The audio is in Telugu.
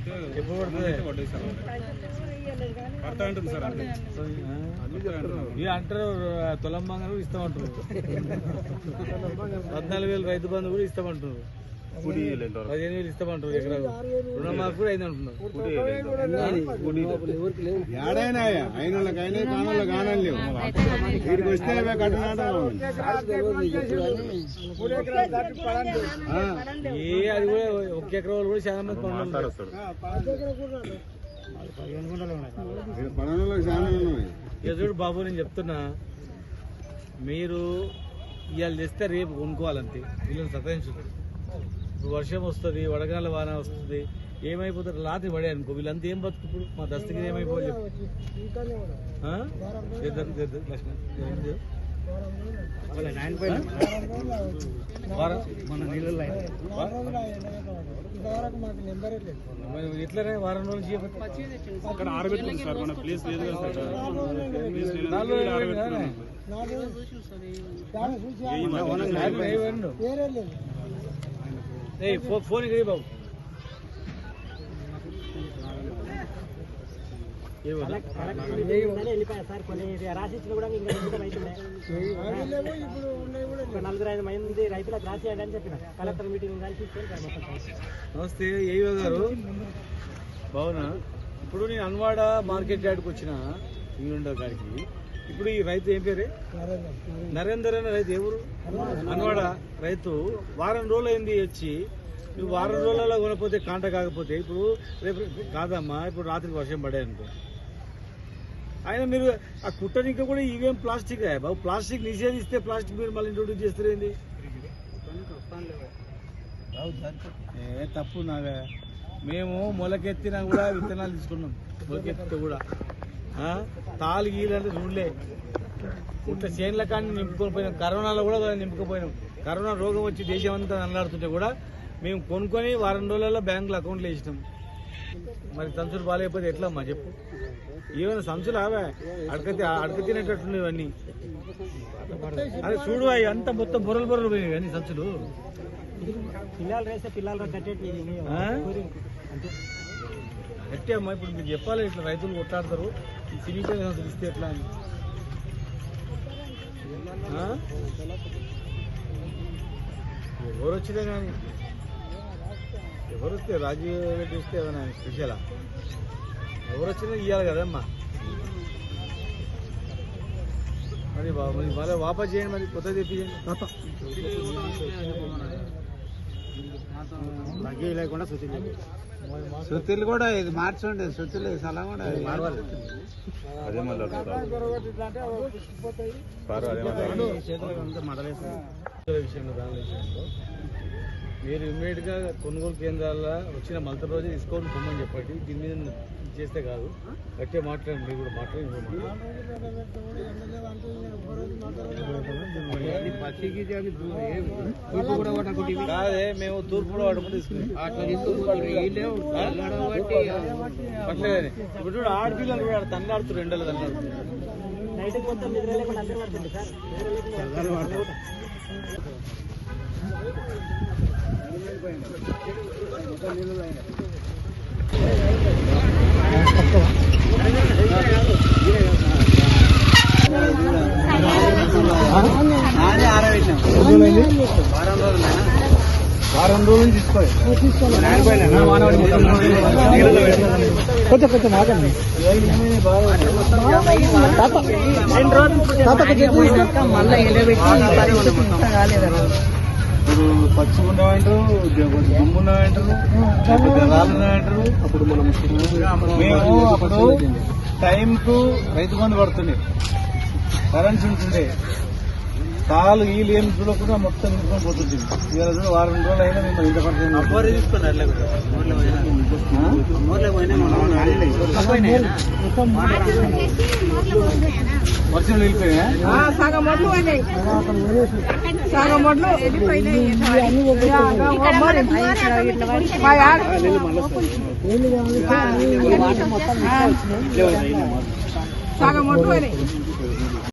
అయితే సార్ పడతా ఉంటుంది సార్ అంతే. ఇక అంటారు తులం బంగారం కూడా ఇస్తామంటారు. పద్నాలుగు వేలు రైతు బంధు కూడా ఇస్తామంటారు. పదిహేను వేలు ఇస్తామంటారు ఎకరాలు రుణమాఫీ కూడా అయింది అంటున్నారు ఏ అది కూడా ఒక ఎకరం కూడా చాలా మంది పనులు బాబు నేను చెప్తున్నా. మీరు ఇవాళ తెస్తే రేపు కొనుక్కోవాలంతే. వీళ్ళని సతాయించుతారు వర్షం వస్తుంది వడగాల వాన వస్తుంది ఏమైపోతారు రాత్రి పడే అనుకో వీళ్ళంతా ఏం బతుకు ఇప్పుడు మా దస్తకి ఏమైపోవాలి చెప్పు ఆ? చేద్దాం, చేద్దాం, లక్ష్మణ్. ఏం చేద్దాం? వారం మన నీళ్ళలో అయినా. మరి ఎట్లనే వారం రోజులు అక్కడ ఆరబెట్టుకుంది సార్ మన ప్లేస్ లేదు కదా సార్ ప్లేస్ లేదు నాలుగు వీళ్ళు రోజులు ఆరబెట్టుకున్నాం. ఏ ఈ మధ్య ఏయ్ ఫో- ఫోన్ ఇక్కడ బాబు. ఏ సార్ రాసిచ్చిన కూడా నలుగురు ఐదు మంది రైతులకు రాసేయండి అని చెప్పిన కలెక్టర్ మీటింగ్ నమస్తే ఏవో గారు. బావునా? ఇప్పుడు నేను అన్వాడ మార్కెట్ యార్డ్కి వచ్చిన ఇంగ్లండ్ గారికి ఇప్పుడు ఈ రైతు ఏం పేరే? నరేందర్ అనే రైతు ఎవరు అన్వాడ రైతు. వారం రోజులు అయింది వచ్చి. నువ్వు వారం రోజులలో కొనకపోతే కాంట కాకపోతే ఇప్పుడు రేపు కాదమ్మా ఇప్పుడు రాత్రికి వర్షం పడే అనుకో. ఆయన మీరు ఆ కుట్టనికి కూడా ఇవేం ప్లాస్టిక్ బాబు ప్లాస్టిక్ నిషేధిస్తే ప్లాస్టిక్ మీరు మళ్ళీ ఇంట్రొడ్యూస్ చేస్తారేంది ఏ తప్పు నావే మేము మొలకెత్తినా కూడా విత్తనాలు తీసుకున్నాం. మొలకెత్తితే కూడా? తాలు గీలంటే చూడలే. ఇట్లా చేనుల కానీ నింపుకొని పోయినాం కరోనాలో కూడా నింపుకుపోయినాం. కరోనా రోగం వచ్చి దేశం అంతా నల్లాడుతుంటే కూడా మేము కొనుక్కొని వారం రోజులలో బ్యాంకులో అకౌంట్లో వేసినాం. మరి సంచులు బాగాలేకపోతే ఎట్లా అమ్మా చెప్పు. ఏమైనా సంచులు ఆవే? అడక అడక తినేటట్టు ఇవన్నీ. అదే చూడు అవి అంతా మొత్తం బొరలు బొరలు పోయినాయి అన్ని సంచులు. పిల్లలు రేస్తే పిల్లలు అమ్మా ఇప్పుడు మీరు చెప్పాలి ఇట్లా రైతులు కొట్లాడతారు. సిమెంట్ సంచులు ఇస్తే ఎట్లా అని? ఎవరు వచ్చినా కానీ ఎవరు వస్తే రాజీవ్ రెడ్డి వస్తే ఏమైనా స్పెషలా ఎవరు వచ్చినా ఇవ్వాలి కదమ్మా మరి మరి మళ్ళీ వాపస్ చేయండి మరి కొత్త తెప్పించండి తగ్గి లేకుండా సూచన సుత్తులు కూడా ఇది మార్చండి సుత్తులు సలా కూడా అదే మీరు ఇమ్మీడియట్గా కొనుగోలు కేంద్రాల్లో వచ్చిన మలత రోజు తీసుకొని పొమ్మని చెప్పండి. దీని మీద చేస్తే కాదు. గట్టిగా మాట్లాడండి. మీరు కూడా మాట్లాడి కాదే మేము తూర్పులో అడుపు తీసుకున్నాం పట్లేదని ఇప్పుడు చూడు ఆడపిల్లలు కూడా తన్నాడుతూ రెండలు తన్నాడు నైట్ వారం రోజులు తీసుకోవాలి కొంచెం కొంచెం ఆగండి. మళ్ళీ ఇప్పుడు పచ్చి ఉండమంటారు దుమ్ము రాళ్ళు ఉండమంటారు అప్పుడు మనం మేము అప్పుడు టైంకు రైతు బంధు పడుతుండే. కరెన్సీ ఉంటుండే. తాలు ఈలు ఏం చూడకుండా మొత్తం నింపుకొని పోతుంది ఇవాళ చూడ వారం రోజులు అయినా మేము ఇంత వర్షం సగం